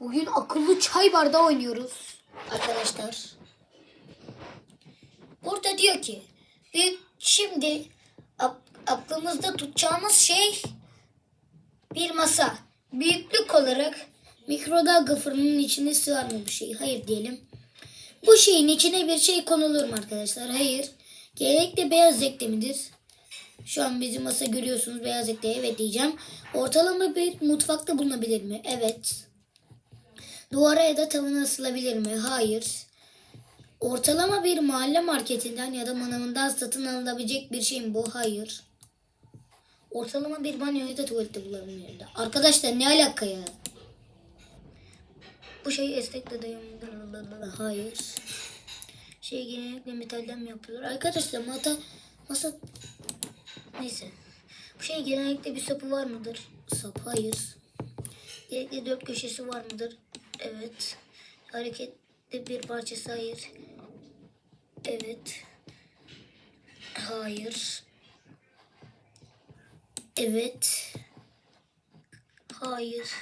Bugün akıllı çay bardağı oynuyoruz arkadaşlar. Burada diyor ki ve şimdi ak- aklımızda tutacağımız şey bir masa. Büyüklük olarak mikrodalga fırının içine mı bu şey? Hayır diyelim. Bu şeyin içine bir şey konulur mu arkadaşlar? Hayır. Genellikle beyaz zevkte midir? Şu an bizim masa görüyorsunuz beyaz zevkte evet diyeceğim. Ortalama bir mutfakta bulunabilir mi? Evet. Duvara ya da tavana asılabilir mi? Hayır. Ortalama bir mahalle marketinden ya da manavından satın alınabilecek bir şey mi bu? Hayır. Ortalama bir banyo ya da tuvalette bulunabilir. Arkadaşlar ne alaka ya? Bu şey estekle dayanımlı. Hayır. Şey genellikle metalden mi yapılır? Arkadaşlar mata masa neyse. Bu şey genellikle bir sapı var mıdır? Sap hayır. Genellikle dört köşesi var mıdır? Evet. Hareketli bir parçası hayır. Evet. Hayır. Evet. Hayır.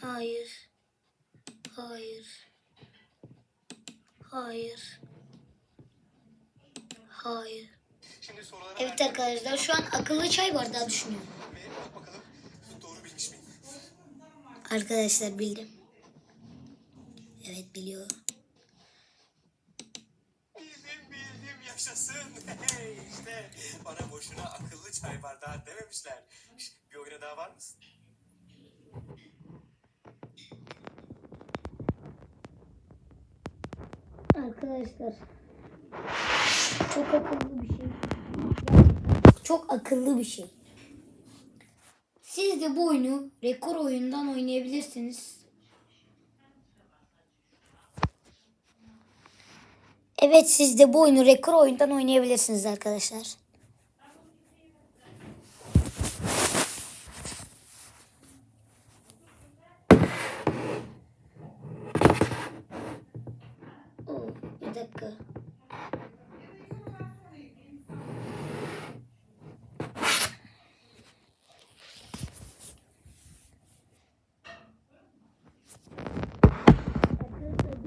Hayır. Hayır. Hayır. Hayır. Evet arkadaşlar şu an akıllı çay bardağı düşünüyorum. Arkadaşlar bildim. Evet biliyor. Bildim bildim yaşasın. Hey, işte bana boşuna akıllı çay bardağı dememişler. Şş, Bir oyuna daha var mısın? Arkadaşlar çok akıllı bir şey. Çok akıllı bir şey. Siz de bu oyunu rekor oyundan oynayabilirsiniz. Evet siz de bu oyunu rekor oyundan oynayabilirsiniz arkadaşlar. Oo, bir dakika.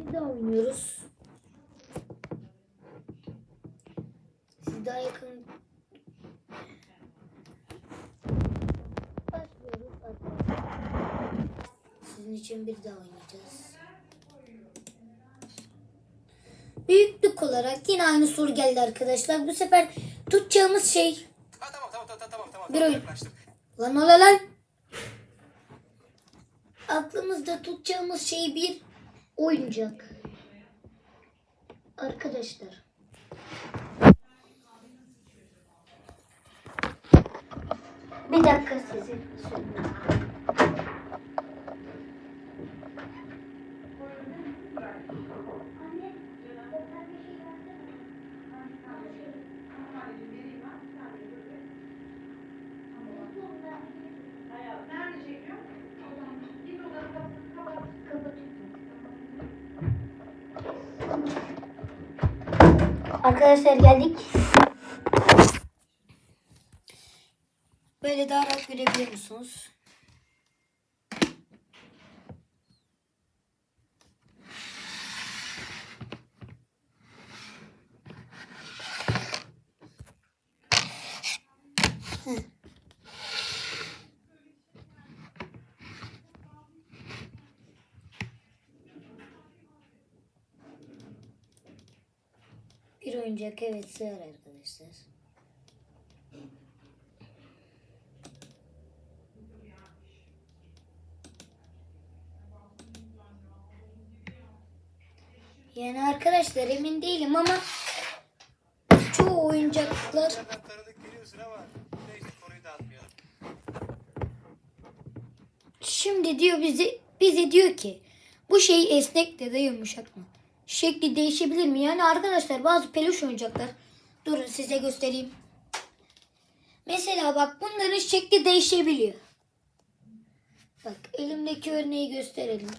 Bir daha oynuyoruz. Siz daha yakın başlıyoruz arkadaşlar. Sizin için bir daha oynayacağız. Büyüklük olarak yine aynı soru geldi arkadaşlar. Bu sefer tutacağımız şey Ha tamam tamam tamam tamam tamam. Bir oyun. yaklaştım. Lan ola lan. Aklımızda tutacağımız şey bir oyuncak. Arkadaşlar. Bir dakika sizi. Arkadaşlar geldik. Böyle daha rahat görebiliyor musunuz? Oyuncak evet sığar arkadaşlar. Yani arkadaşlar emin değilim ama çoğu oyuncaklar şimdi diyor bize bize diyor ki bu şey esnek de de yumuşak mı? Şekli değişebilir mi? Yani arkadaşlar bazı peluş oyuncaklar durun size göstereyim. Mesela bak bunların şekli değişebiliyor. Bak elimdeki örneği gösterelim.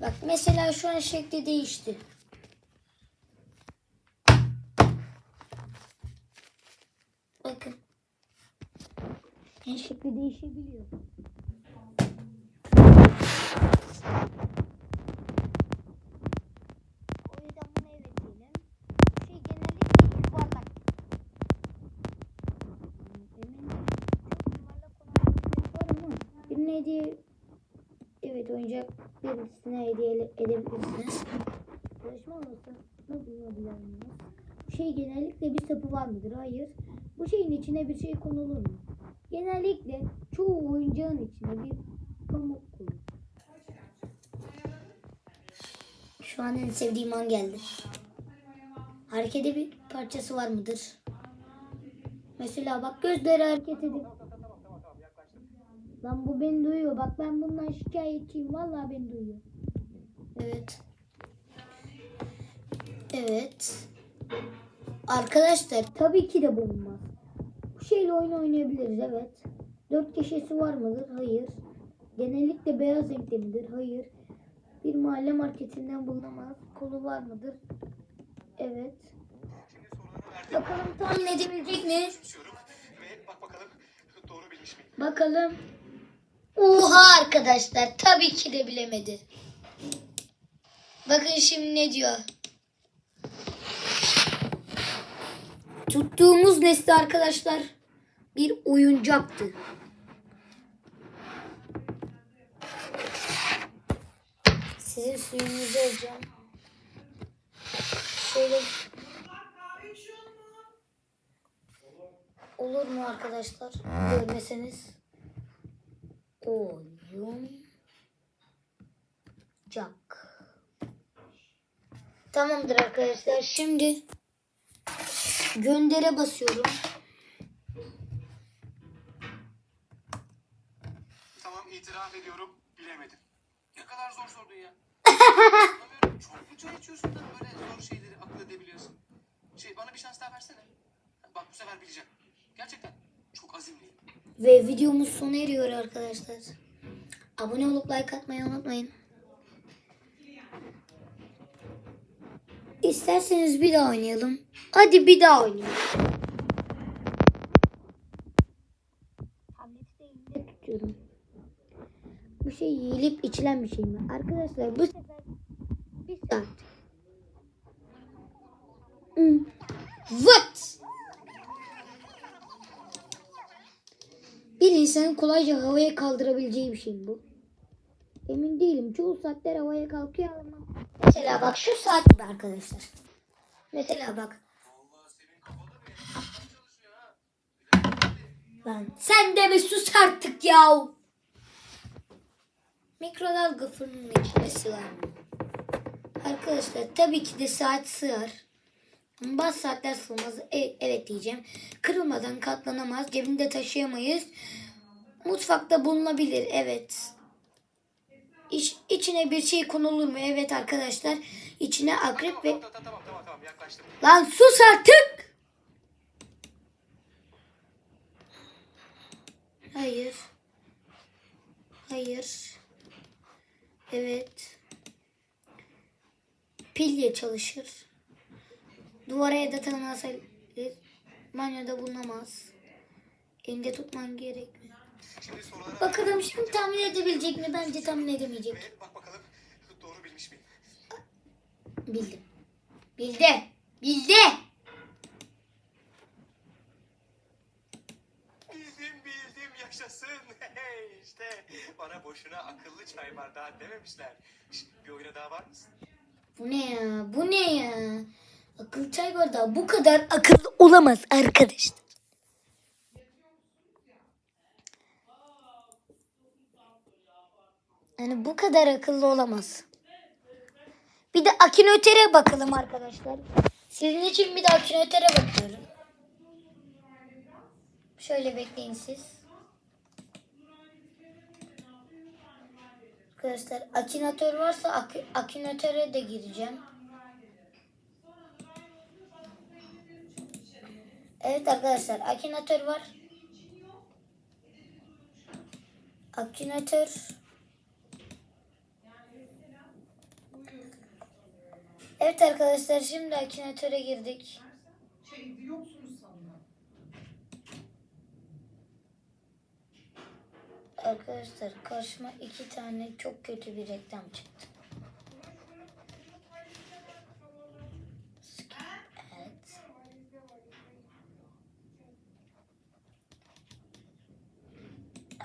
Bak mesela şu an şekli değişti. Bakın. Şekli değişebiliyor. Birisine hediye Evet oyuncak birisine hediye ede- edebilirsiniz. Yarışma olursa nasıl yapabilirsiniz? Bu şey genellikle bir sapı var mıdır? Hayır. Bu şeyin içine bir şey konulur mu? Genellikle çoğu oyuncağın içine bir pamuk konur. Şu an en sevdiğim an geldi. Harekete bir parçası var mıdır? Mesela bak gözleri hareket ediyor. Lan bu beni duyuyor. Bak ben bundan şikayetçiyim. Vallahi beni duyuyor. Evet. Evet. Arkadaşlar tabii ki de bulunmaz. Bu şeyle oyun oynayabiliriz evet. Dört köşesi var mıdır? Hayır. Genellikle beyaz renkte midir? Hayır. Bir mahalle marketinden bulunamaz. Kolu var mıdır? Evet. Bakalım tahmin edebilecek mi? Küçümsüyorum. Ve bak bakalım doğru bilmiş miyim? Bakalım. Oha arkadaşlar tabii ki de bilemedi. Bakın şimdi ne diyor. Tuttuğumuz nesne arkadaşlar bir oyuncaktı. Sizin suyunuzu alacağım. Şöyle olur mu arkadaşlar? Görmeseniz. Oyuncak. Tamamdır arkadaşlar. Şimdi göndere basıyorum. Tamam itiraf ediyorum bilemedim. Ne kadar zor sordun ya. Çok mu çay içiyorsun da böyle zor şeyleri akıl edebiliyorsun? Şey bana bir şans daha versene. Bak bu sefer bileceğim. Gerçekten çok azimliyim. Ve videomuz sona eriyor arkadaşlar. Abone olup like atmayı unutmayın. İsterseniz bir daha oynayalım. Hadi bir daha oynayalım. Bu şey yiyilip içilen bir şey mi? Arkadaşlar bu sefer bir saat. Hmm. What? Bir insanın kolayca havaya kaldırabileceği bir şey mi bu? Emin değilim. Çoğu saatler havaya kalkıyor ama. Mesela bak şu saat gibi arkadaşlar. Mesela bak. Lan sen de bir sus artık ya. Mikrodalga fırının içine sığar? Arkadaşlar tabii ki de saat sığar. Bazı saatler sığmaz. E- evet diyeceğim. Kırılmadan katlanamaz. Cebinde taşıyamayız. Mutfakta bulunabilir. Evet. İç, içine bir şey konulur mu? Evet arkadaşlar. İçine akrep ve... Tamam tamam tamam tamam yaklaştım. Lan sus artık! Hayır. Hayır. Evet. Pilye çalışır. Duvara ya da tırnağa asabilir. Banyoda bulunamaz. Elinde tutman gerekli. Şimdi sorulara Bakalım şimdi tahmin edebilecek mi? Bence tahmin edemeyecek. ve bak bakalım doğru bilmiş miyim? Bildim. Bildi. Bildi. Bildim bildim yaşasın. Hey işte bana boşuna akıllı çay bardağı dememişler. Şş, bir oyuna daha var mısın? Bu ne ya? Bu ne ya? Akıllı çay bardağı bu kadar akıllı olamaz arkadaşlar. Yani bu kadar akıllı olamaz. Bir de akinötere bakalım arkadaşlar. Sizin için bir de akinötere bakıyorum. Şöyle bekleyin siz. Arkadaşlar akinatör varsa ak- akinatöre de gireceğim. Evet arkadaşlar akinatör var. Akinatör. Evet arkadaşlar şimdi akinatöre girdik. Arkadaşlar karşıma iki tane çok kötü bir reklam çıktı.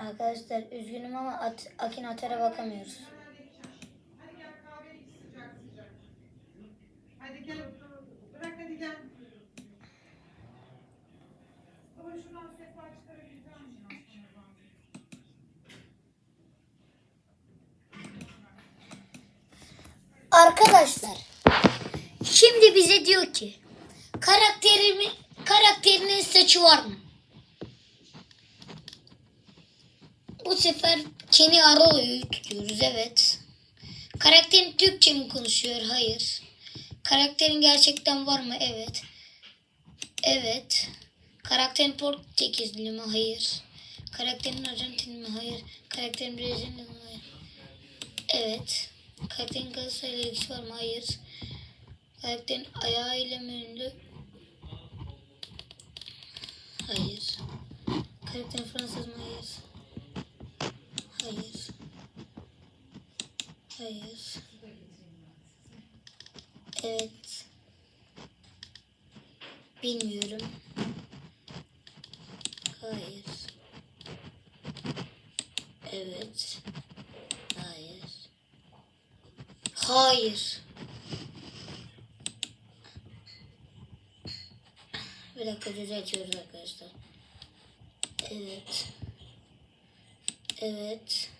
Arkadaşlar üzgünüm ama at, bakamıyoruz. Hadi gel. Bırak hadi gel. Baba şuradan sefa çıkarabileceğim ya. Arkadaşlar şimdi bize diyor ki karakterimi karakterinin saçı var mı? Bu sefer Kenny Arroyo'yu tutuyoruz evet. Karakterin Türkçe mi konuşuyor? Hayır. Karakterin gerçekten var mı? Evet. Evet. Karakterin Portekizli mi? Hayır. Karakterin Arjantin mi? Hayır. Karakterin Brezilya mı? Hayır. Evet. Karakterin Galatasaray'la ilgisi var mı? Hayır. Karakterin ayağıyla mı ünlü? Hayır. Karakterin Fransız mı? Hayır. Hayır. Evet. Bilmiyorum. Hayır. Evet. Hayır. Hayır. Bir dakika düzeltiyoruz arkadaşlar. Evet. Evet.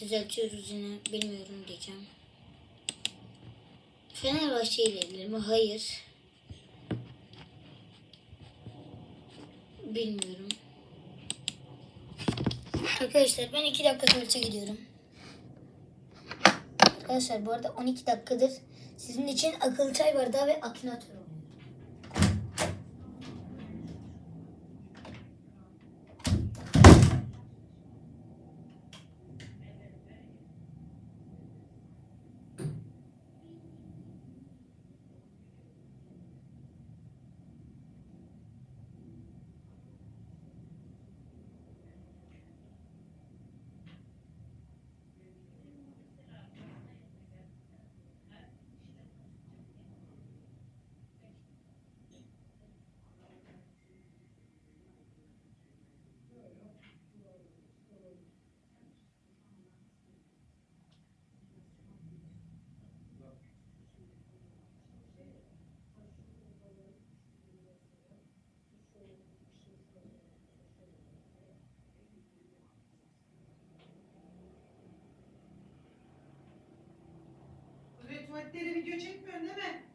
Düzeltiyoruz yine. Bilmiyorum diyeceğim. Fenerbahçe ile ilgili mi? Hayır. Bilmiyorum. Arkadaşlar ben 2 dakika sonra gidiyorum. Arkadaşlar bu arada 12 dakikadır sizin için akıllı çay bardağı ve oluyor. Tuvalette de video çekmiyorsun değil mi?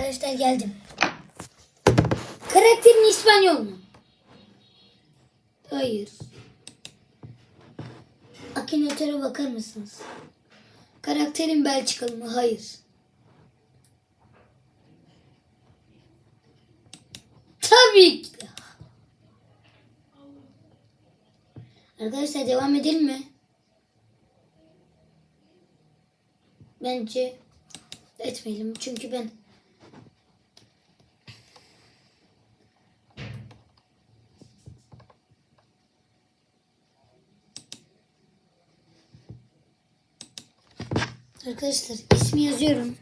Arkadaşlar geldim. Karakterin İspanyol mu? Hayır. Akinatöre bakar mısınız? Karakterin Belçikalı mı? Hayır. Tabii ki. Arkadaşlar devam edelim mi? Bence etmeyelim. Çünkü ben Arkadaşlar ismi yazıyorum.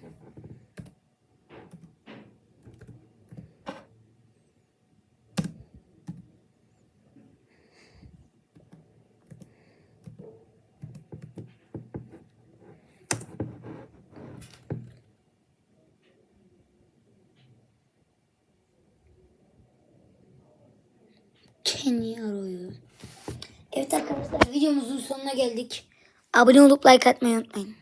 Kenny Arroyo. Evet arkadaşlar videomuzun sonuna geldik. Abone olup like atmayı unutmayın.